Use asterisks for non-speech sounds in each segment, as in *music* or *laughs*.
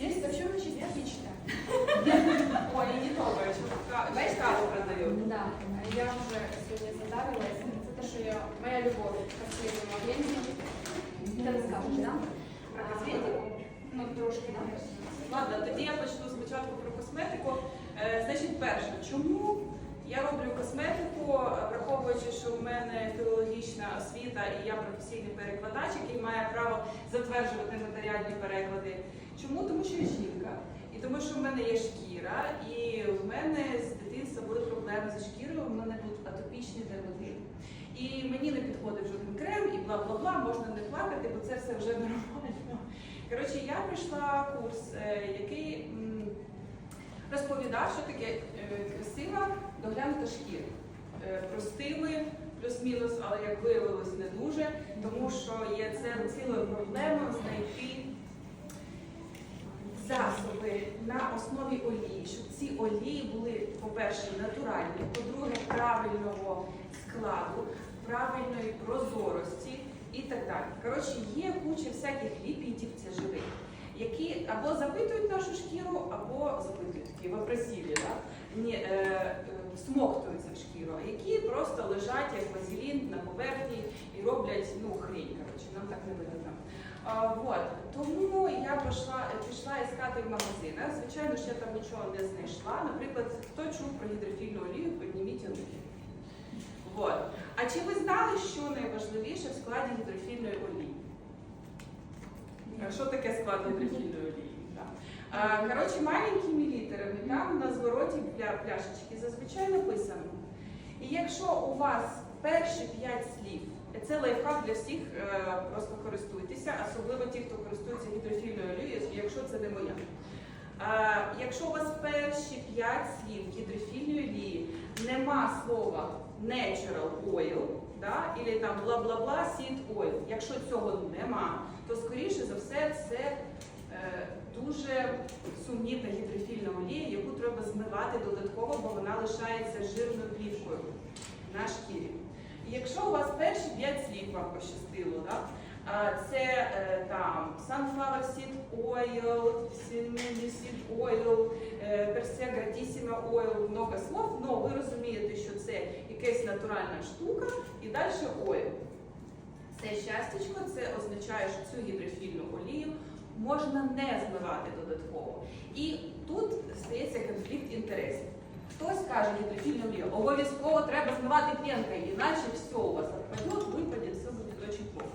Есть вообще очень частично. Ой, і не только, весь каву продаю. Да, я уже сегодня задавилась. Это то, что я, моя любовь к последнему времени. Ты расскажешь, да? Про косметику? Ну, трошки, да? Ладно, тоді я почну спочатку про косметику. Е, значить, перше, чому я роблю косметику, е, враховуючи, що в мене філологічна освіта і я професійний перекладач, який має право затверджувати нотаріальні переклади. Чому? Тому що я жінка. І тому, що в мене є шкіра, і в мене з дитинства були проблеми зі шкірою, в мене тут атопічний дерматит. І мені не підходив жоден крем, і бла-бла-бла, можна не плакати, бо це все вже нормально. Коротше, я пройшла курс, е, який розповідав, що таке е, красива доглянута шкіра. Е, Простими, плюс-мінус, але як виявилось, не дуже, тому що є це цілою проблемою знайти засоби на основі олії, щоб ці олії були, по-перше, натуральні, по-друге, правильного складу, правильної прозорості і так далі. Коротше, є куча всяких ліпідів, це живих, які або запитують нашу шкіру, або запитують такі вопросілі, да? Е, е, всмоктуються в шкіру, а які просто лежать як вазелін на поверхні і роблять ну, хрінь. Коротше, нам так не вигідно. А, вот. Тому я пішла, пішла іскати в магазинах. Звичайно, ж я там нічого не знайшла. Наприклад, хто чув про гідрофільну олію, підніміть руки. Вот. А чи ви знали, що найважливіше в складі гідрофільної олії? Що таке склад гідрофільної олії? Коротше, маленькими літерами там на звороті пля- пляшечки зазвичай написано. І якщо у вас перші п'ять слів, це лайфхак для всіх, е, просто користуйтеся, особливо ті, хто користується гідрофільною олією, якщо це не моя. Е, Якщо у вас перші п'ять слів гідрофільної олії нема слова natural oil, да, або там бла-бла-бла seed oil, якщо цього нема, то скоріше за все це е, дуже сумнівна гідрофільна олія, яку треба змивати додатково, бо вона лишається жирною плівкою на шкірі. І якщо у вас перші 5 слів вам пощастило, да, це е, там sunflower seed oil, seed oil, е, persia gratissima oil, много слов, але ви розумієте, що це якась натуральна штука і далі oil. Це щастячко, це означає, що цю гідрофільну олію можна не змивати додатково. І тут стається конфлікт інтересів. Хтось каже гідрофільну олію, обов'язково треба змивати п'янкою, іначе все у вас відпаде, випаде, все буде дуже плохо.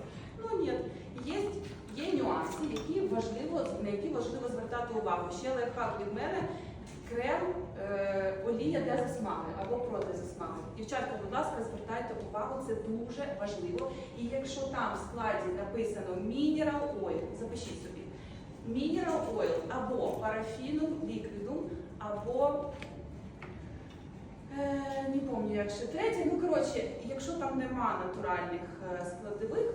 Ну ні, є, є нюанси, які важливо, на які важливо звертати увагу. Ще лайфхак від мене крем е, олія для засмаги або проти засмаги. Дівчатка, будь ласка, звертайте увагу, це дуже важливо. І якщо там в складі написано Mineral Oil, запишіть собі. Mineral Oil або парафіном ліквідум, або е, не пам'ятаю, як ще третє. Ну, коротше, якщо там нема натуральних е, складових,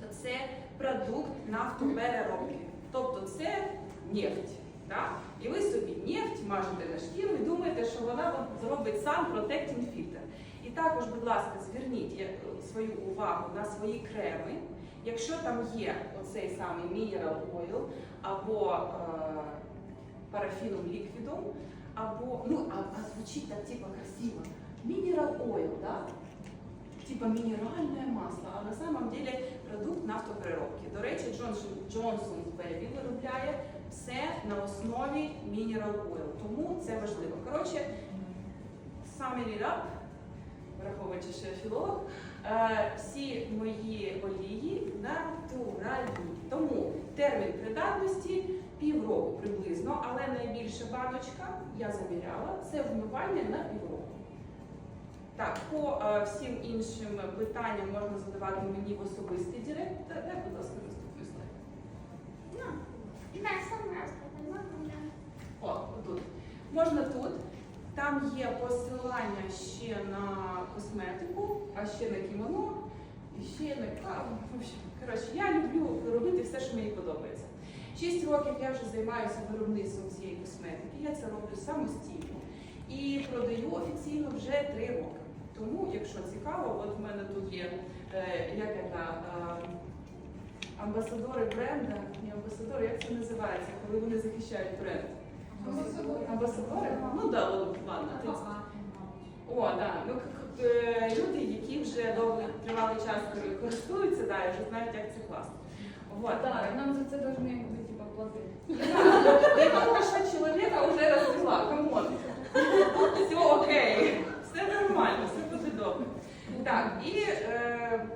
то це продукт нафтопереробки. Тобто це нефть. Да? І ви собі нефть мажете на шкіру і думаєте, що вона зробить сам Protecting Filter. І також, будь ласка, зверніть е, свою увагу на свої креми. Якщо там є оцей самий Mineral Oil або е, парафіном ліквідом, або, ну, а, а звучить так типа красиво. Mineral Oil, да? типа мінеральне масло, а на самом деле продукт нафтопереробки. До речі, Johnson, Johnson Baby виробляє все на основі Mineral Oil, тому це важливо. Коротше, it up, враховуючи, що я філолог, е, всі мої олії натуральні. Тому термін придатності півроку приблизно, але найбільша баночка, я заміряла, це вмивання на півроку. Так, по е, всім іншим питанням можна задавати мені в особистий директ. Дай, будь ласка, наступний слайд. Да, сам раз О, тут. Можна тут. Там є посилання ще на косметику, а ще на кімоно, і ще на каву. Коротше, я люблю робити все, що мені подобається. Шість років я вже займаюся виробництвом цієї косметики. Я це роблю самостійно і продаю офіційно вже три роки. Тому, якщо цікаво, от в мене тут є е, як це, е, амбасадори бренда, не амбасадори, як це називається, коли вони захищають бренд? Амбасадори? Ну да, ладно. О, да. Ну, е, люди, які вже довгий тривалий час користуються, да, і вже знають, як це класно. Вот. Так, нам за це должны бути. Я думала, що чоловіка вже розвела, камон. Все окей, все нормально, все буде добре. Так, і е,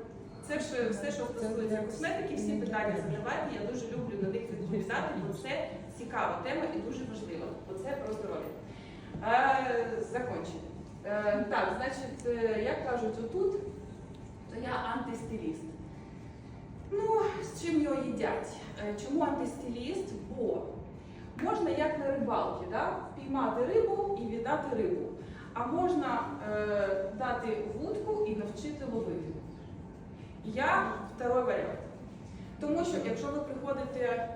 це ж все, що стосується косметики, всі питання задавайте. Я дуже люблю на них відповідати, бо це цікава тема і дуже важлива, бо це про здоров'я. Е, закончили. Е, так, значить, е, як кажуть отут, то я антистиліст. Ну, з чим його їдять? Е, Чому антистиліст? Бо можна як на рибалки, да? впіймати рибу і віддати рибу. А можна е, дати вудку і навчити ловити. Я второй варіант. Тому що якщо ви приходите,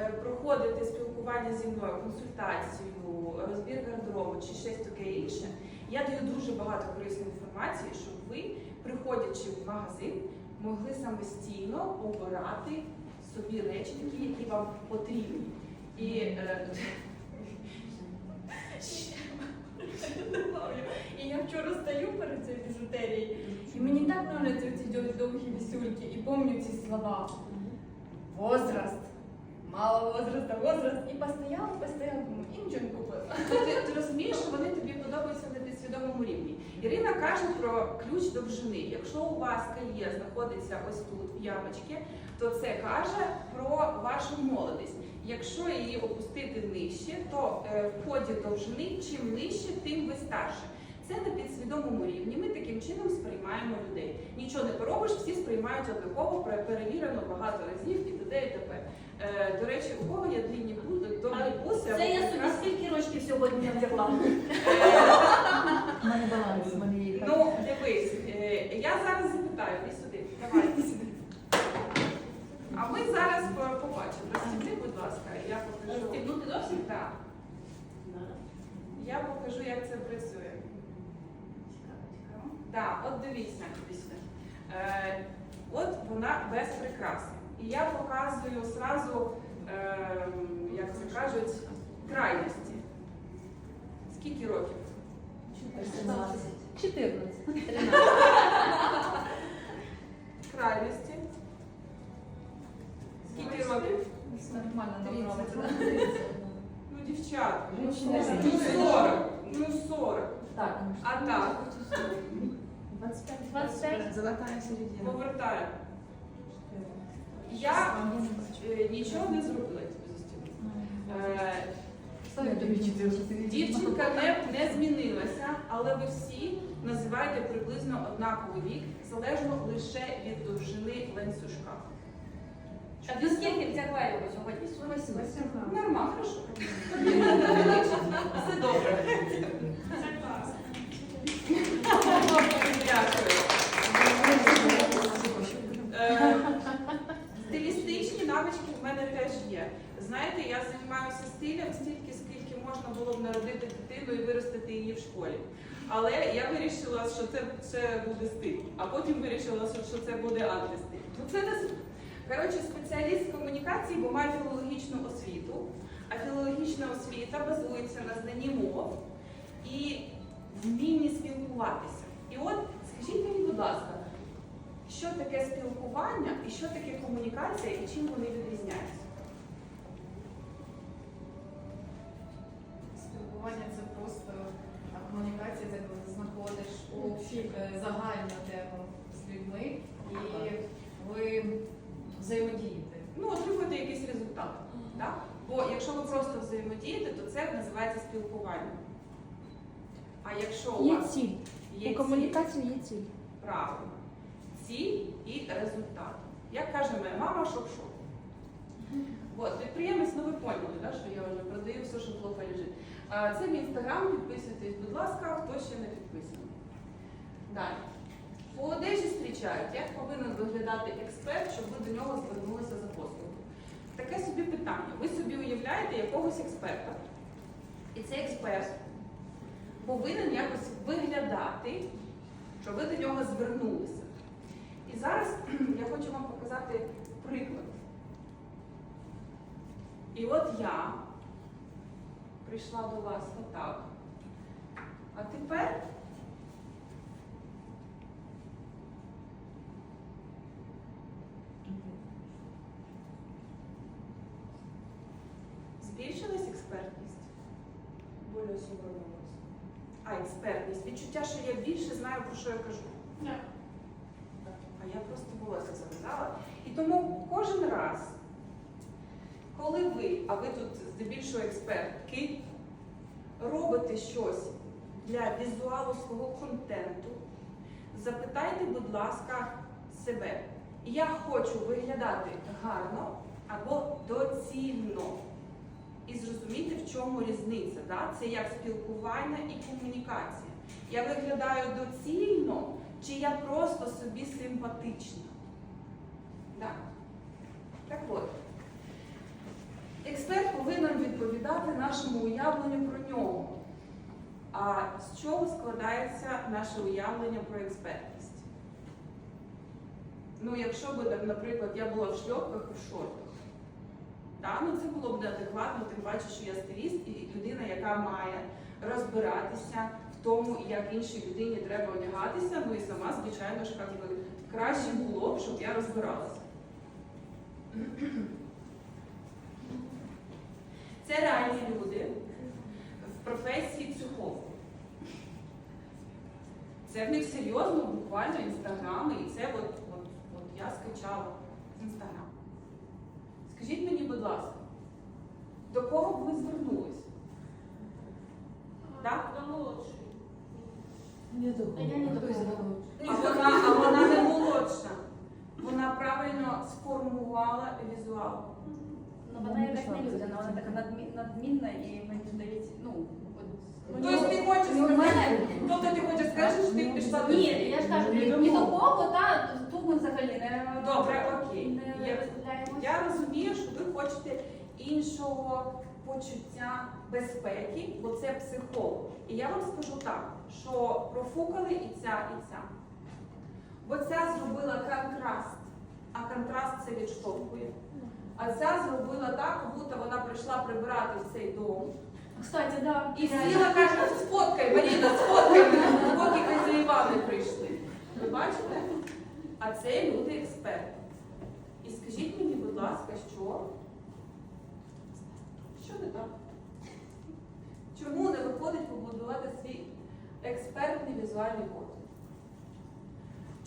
е, проходите спілкування зі мною, консультацію, розбір гардеробу чи щось таке інше, я даю дуже багато корисної інформації, щоб ви, приходячи в магазин, могли самостійно обирати собі речі, такі, які вам потрібні. І е, *laughs* І я вчора стою перед цією біжутерією, і мені так нравляться ці довгі вісюльки, і пам'ятаю ці слова. Возраст. Мало возраста, возраст. І постояла, постояла, думаю, і нічого не купила. ти, ти розумієш, що вони тобі подобаються на підсвідомому рівні. Ірина каже про ключ довжини. Якщо у вас кольє знаходиться ось тут, в ямочці, то це каже про вашу молодість. Якщо її опустити нижче, то е, в ході довжини, чим нижче, тим ви старше. Це на підсвідомому рівні. Ми таким чином сприймаємо людей. Нічого не поробиш, всі сприймають однаково, пере- перевірено багато разів і т.д. і т.п. Е, До речі, у кого є длінні буси, Це я собі скільки рочків сьогодні вдягла. *laughs* У мене баланс, у мене є. Ну, дивись, е, я зараз запитаю, іди сюди, давай. А ми зараз побачимо. Розстібни, будь ласка, я покажу. Розстібнути зовсім? Так. Я покажу, як це працює. Так, от дивіться. Е, от вона без прикраси. І я показую зразу, е, як це кажуть, крайності. Скільки років? 14. Крайності. Скільки років? Нормально, Ну, дівчатка, ну Женщина 40. Ну 40. Ну 40. Так. А так, 25. 25. Золотая середина. повертаю. Я е, нічого не зробила тобі за стіну. Е, Ставлю тобі 14. Дівчинка не, не змінилася, але ви всі називаєте приблизно однаковий вік, залежно лише від довжини ланцюжка. А ти скільки вдягла його сьогодні? Нормально, хорошо. Все добре. Дякую. Е, Стилістичні навички в мене теж є. Знаєте, я займаюся стилем стільки, скільки можна було б народити дитину і виростити її в школі. Але я вирішила, що це, це буде стиль, а потім вирішила, що це буде антистиль. Ну це не. Коротше, спеціаліст з комунікації, бо має філологічну освіту, а філологічна освіта базується на знанні мов і вмінні спілкуватися. І от скажіть мені, будь ласка, що таке спілкування і що таке комунікація і чим вони відрізняються? Це просто комунікація, це коли ти знаходиш общу е, загальну тему з людьми і ви взаємодієте. Ну, отримуєте якийсь результат. Так? Бо якщо ви просто взаємодієте, то це називається спілкування. А якщо у вас ціль. є У ціль, комунікації є ціль. правильно, ціль і результат. Як каже моя мама, шок-шок. От, підприємець, ну ви поняли, да, що я вже продаю все, що плохо лежить. Це мій інстаграм, підписуйтесь, будь ласка, хто ще не підписаний. Далі. По одежі зустрічають, як повинен виглядати експерт, щоб ви до нього звернулися за послугою. Таке собі питання. Ви собі уявляєте якогось експерта, і цей експерт повинен якось виглядати, щоб ви до нього звернулися. І зараз *clears throat* я хочу вам показати приклад. І от я прийшла до вас отак. А тепер збільшилась експертність. Более собранилась. А, експертність. Відчуття, що я більше знаю, про що я кажу. А я просто волосся зав'язала. І тому кожен раз, коли ви, а ви тут здебільшого експертки, робите щось для візуалу свого контенту, запитайте, будь ласка, себе. Я хочу виглядати гарно або доцільно. І зрозуміти, в чому різниця. Да? Це як спілкування і комунікація. Я виглядаю доцільно, чи я просто собі симпатична? Да? Так от, експерт повинен відповідати нашому уявленню про нього. А з чого складається наше уявлення про експертність? Ну, якщо б, наприклад, я була в шльопках і в шортах, та, ну це було б неадекватно, тим паче, що я стиліст і людина, яка має розбиратися в тому, як іншій людині треба одягатися. Ну і сама, звичайно ж, краще було б, щоб я розбиралася. Це реальні люди в професії психолога. Це в них серйозно, буквально інстаграми, і це от, от, от я скачала з інстаграму. Скажіть мені, будь ласка, до кого б ви звернулись? Так? Не А я не. А вона, а вона не молодша. Вона правильно сформувала візуал. Ну, вона якась не людина, вона така надмі- надмінна і мені здається, ну, от. Тобто ти хочеш Ну, мене- тобто ти хочеш сказати, що ти пішла до Ні, я ж кажу, ні, ні до кого, та тут ми взагалі не Добре, окей. не Я-. Я розумію, що ви хочете іншого почуття безпеки, бо це психолог. І я вам скажу так, що профукали і ця, і ця. Бо ця зробила контраст, а контраст це відштовхує. А ця зробила так, будто вона прийшла прибирати в цей дом. Кстати, да. І сіла каже, сфоткай, Маріна, сфоткай поки ви за Івани прийшли. Ви бачите? А це люди експерти. І скажіть мені, будь ласка, що? Що не так? Чому не виходить побудувати свій експертний візуальний код?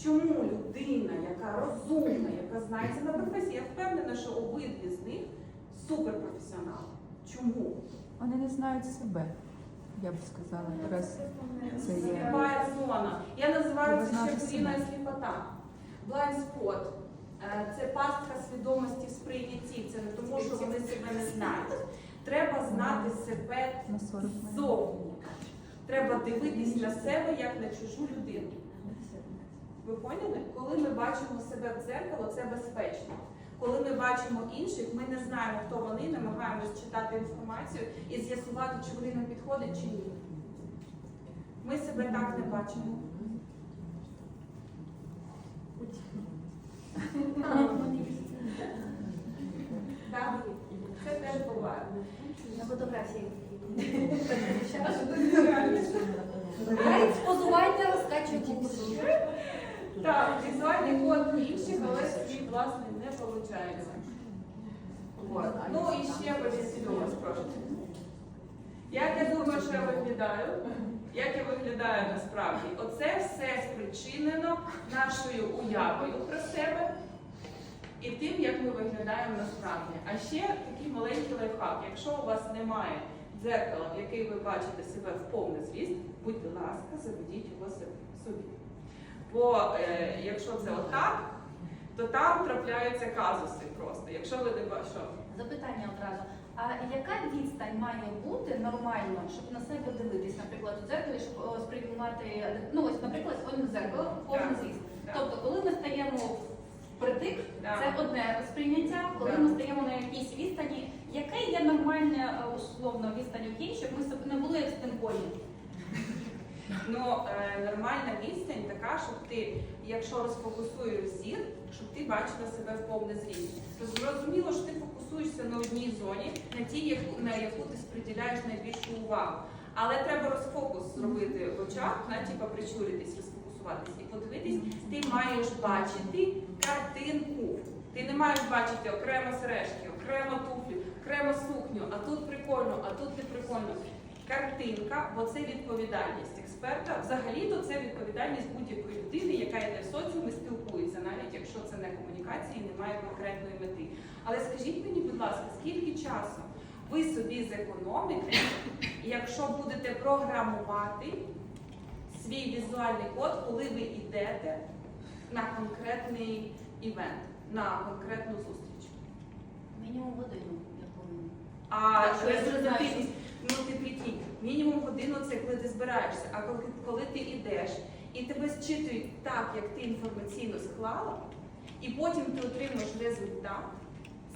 Чому людина, яка розумна, яка знається на професії, я впевнена, що обидві з них суперпрофесіонали. Чому? Вони не знають себе, я б сказала. Раз це є. Сліпая зона. Я називаю це ще коліна сліпота. Blind spot. Е, Це пастка свідомості в сприйнятті. Це не тому, що вони себе не знають. Треба знати себе На 40 метрів. ззовні. Треба дивитись на себе як на чужу людину. Ви поняли? Коли ми бачимо себе в дзеркало, це безпечно. Коли ми бачимо інших, ми не знаємо, хто вони, намагаємось читати інформацію і з'ясувати, чи вони нам підходять чи ні. Ми себе так не бачимо. Так, це теж буває. На фотографії. Так, візуальний код інших, але свій власний не виходить. Ну і ще повісілю вас прошу. Як я думаю, що я виглядаю? Як я виглядаю насправді? Оце все спричинено нашою уявою про себе і тим, як ми виглядаємо насправді. А ще такий маленький лайфхак. Якщо у вас немає дзеркала, в який ви бачите себе в повний зріст, будь ласка, заведіть його собі. Бо е, якщо це отак, то там трапляються казуси просто. Якщо ви не бачите. Запитання одразу. А яка відстань має бути нормально, щоб на себе дивитись, наприклад, у дзеркалі, щоб о, сприймати, ну ось, наприклад, сьогодні дзеркало, повний. Так. Тобто, коли ми стаємо впритик, Так. це одне сприйняття, коли Так. ми стаємо на якійсь відстані, яке є нормальне е, условно відстань кінь, щоб ми не були як в стенконі? Ну, е, нормальна відстань така, щоб ти, якщо розфокусуєш зір, щоб ти бачила себе в повне зріння. То зрозуміло, що ти фокусуєшся на одній зоні, на тій, на яку ти сприділяєш найбільшу увагу. Але треба розфокус зробити в очах, на типа причуритись, розфокусуватись і подивитись, ти маєш бачити картинку. Ти не маєш бачити окремо сережки, окремо туфлі, окремо сукню, а тут прикольно, а тут не прикольно. Картинка, бо це відповідальність експерта. Взагалі-то це відповідальність будь-якої людини, яка йде в соціум і спілкується, навіть якщо це не комунікація і немає конкретної мети. Але скажіть мені, будь ласка, скільки часу ви собі зекономите, якщо будете програмувати свій візуальний код, коли ви йдете на конкретний івент, на конкретну зустріч? Мінімум годину, я повинна. А я результативність, ну ти прикинь, мінімум годину це коли ти збираєшся, а коли, коли ти йдеш і тебе зчитують так, як ти інформаційно склала, і потім ти отримуєш результат,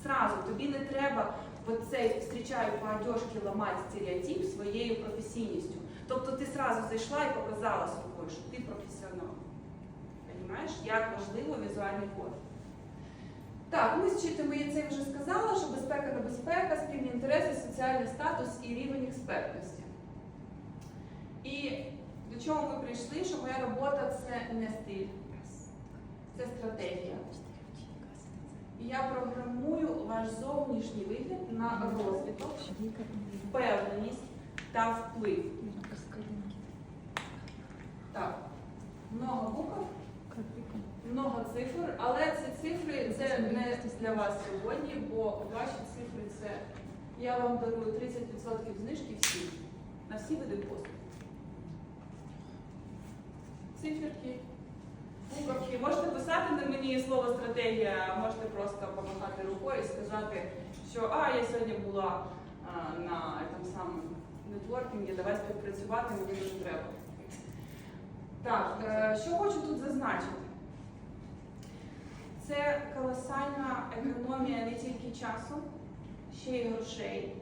зразу тобі не треба оцей зустрічаю по ламати стереотип своєю професійністю. Тобто ти зразу зайшла і показала собою, що ти професіонал. Понімаєш, як важливо візуальний код. Так, ми зчитуємо, я це вже сказала, що безпека небезпека, спільні інтереси, соціальний статус і рівень експертності. І до чого ми прийшли, що моя робота це не стиль, це стратегія. І я програмую ваш зовнішній вигляд на розвиток, впевненість та вплив. Так, много букв, много цифр, але ці цифри це не для вас сьогодні, бо ваші цифри це я вам дарую 30% знижки всі, на всі види послуг. Циферки, буковки. Можете писати на мені слово стратегія, можете просто помахати рукою і сказати, що а, я сьогодні була а, на там самому нетворкінгі, давай співпрацювати, мені дуже треба. Так, е, що хочу тут зазначити? Це колосальна економія не тільки часу, ще й грошей.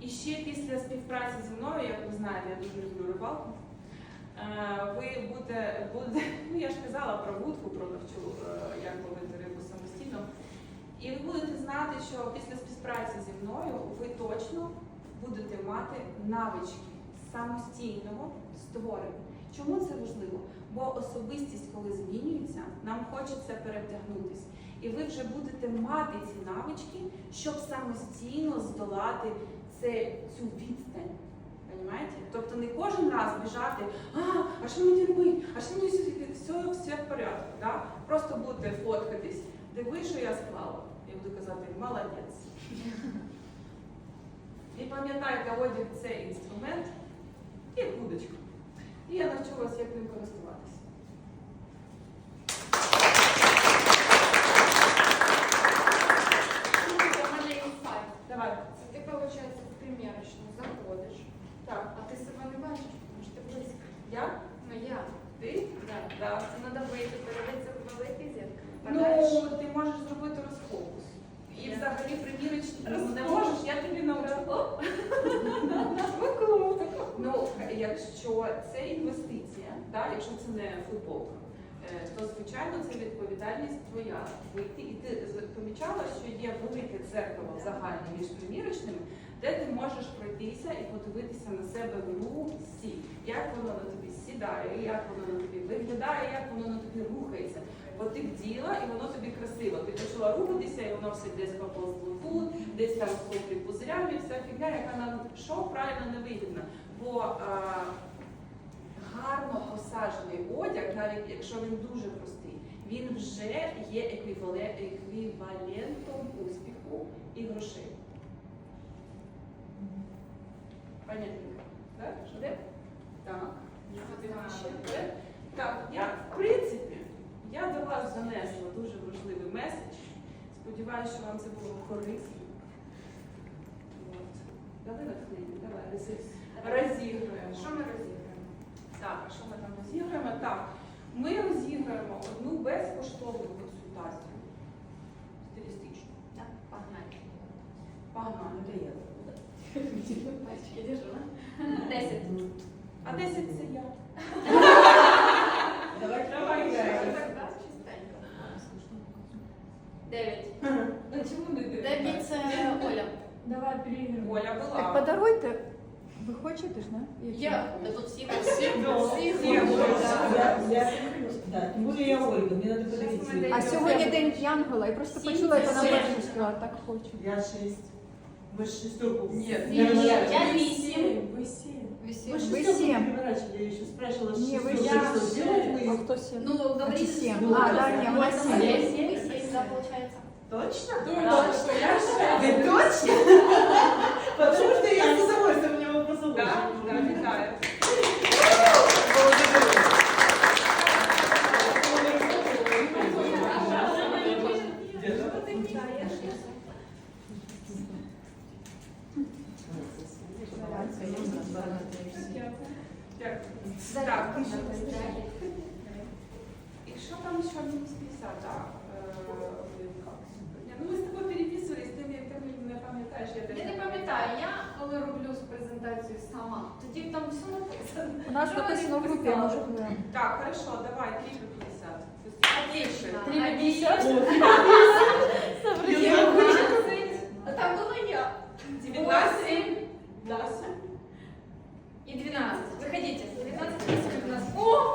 І ще після співпраці зі мною, як ви знаєте, я дуже люблю рибалку. Е, Ви будете, будете, *laughs* ну я ж казала про вудку, про навчу, е, як ловити рибу самостійно. І ви будете знати, що після співпраці зі мною ви точно будете мати навички самостійного створення. Чому це важливо? Бо особистість, коли змінюється, нам хочеться перевдягнутися. І ви вже будете мати ці навички, щоб самостійно здолати це, цю відстань. Понимаєте? Тобто не кожен раз біжати, а, а що мені робити? А що мені все, все, все в порядку. Да? Просто будете фоткатись, диви, що я склала. Я буду казати, молодець. І пам'ятайте, одяг це інструмент і кудочка. І я навчу вас, як ним користуватися. Слухайте, у мене є інсайт. Давай. Це ти, виходить, в примірочну заходиш, Так. а ти себе не бачиш, тому що ти близько. Я? Ну я. Ти? Да. Да. Це треба вийти, передатися в великий зеркало. Ну, ти можеш зробити розфокус. І Я. взагалі примірочні. Ну, Ну, не не можеш, я тобі навчу. *laughs* Ну, якщо це інвестиція, так, якщо це не футболка, е, то звичайно це відповідальність твоя. Вийти і ти з- помічала, що є велике дзеркало загальне між примірочними, де ти можеш пройтися і подивитися на себе в русі, як воно на тобі сідає, як воно на тобі виглядає, як воно на тобі рухається. Бо ти вділа і воно тобі красиво. Ти почала рухатися, і воно все десь поползло тут, десь там хлопці пузирями, вся фігня, яка нам що правильно не вигідна. Бо а, гарно посаджений одяг, навіть якщо він дуже простий, він вже є еквівалентом успіху і грошей. Понятненько? Так? Де? Так. Так, я в принципі, я до вас занесла дуже важливий меседж. Сподіваюся, що вам це було корисно. От. Давай натхнення, давай, розіграємо. Що ми розіграємо? Так, що ми там розіграємо? Так, ми розіграємо одну безкоштовну консультацію. Стилістичну. Так, погнали. Погнали, я? Пальчики держу, да? Десять. А 10 це я. Давай Давай, Чистенько. Дев'ять. Ну чому не дев'ять? Дев'ять це Оля. Давай переіграємо. Оля Так була. подаруйте. Ви хочете ж, не? Які? Я. Та тут всі Всі всі Я, я, да, тем более я Ольга, мне надо подарить Сейчас мы цветы. А сьогодні день Янгола, я просто Сім почула це це на сім. першу сказала, так хочу. Я шесть. Вы шестерку. Нет, Я Ні, я- я вісім. Вы семь. Вы Вы семь. шестерку переворачивали, я еще спрашивала, Не, вы шестерку, семь. что сделать А вы? хто сім? Ну, говорите, А, сім. Ну, А, да, да, ні, да. у вас Ми сім. сім, сім, да, получається. Точно? Точно, я ще. Вы точно? *laughs* Потому Якщо там еще минус 50, так? Ну ми з тобою переписувались, ти не пам'ятаєш. Я не пам'ятаю, я коли роблю презентацію сама, тоді там все написано. У нас написано в групі, може. Так, хорошо, давай, 3 по 3 по 50? Там була я. 19? 10? И 12. Выходите. 19 плюс 19. О!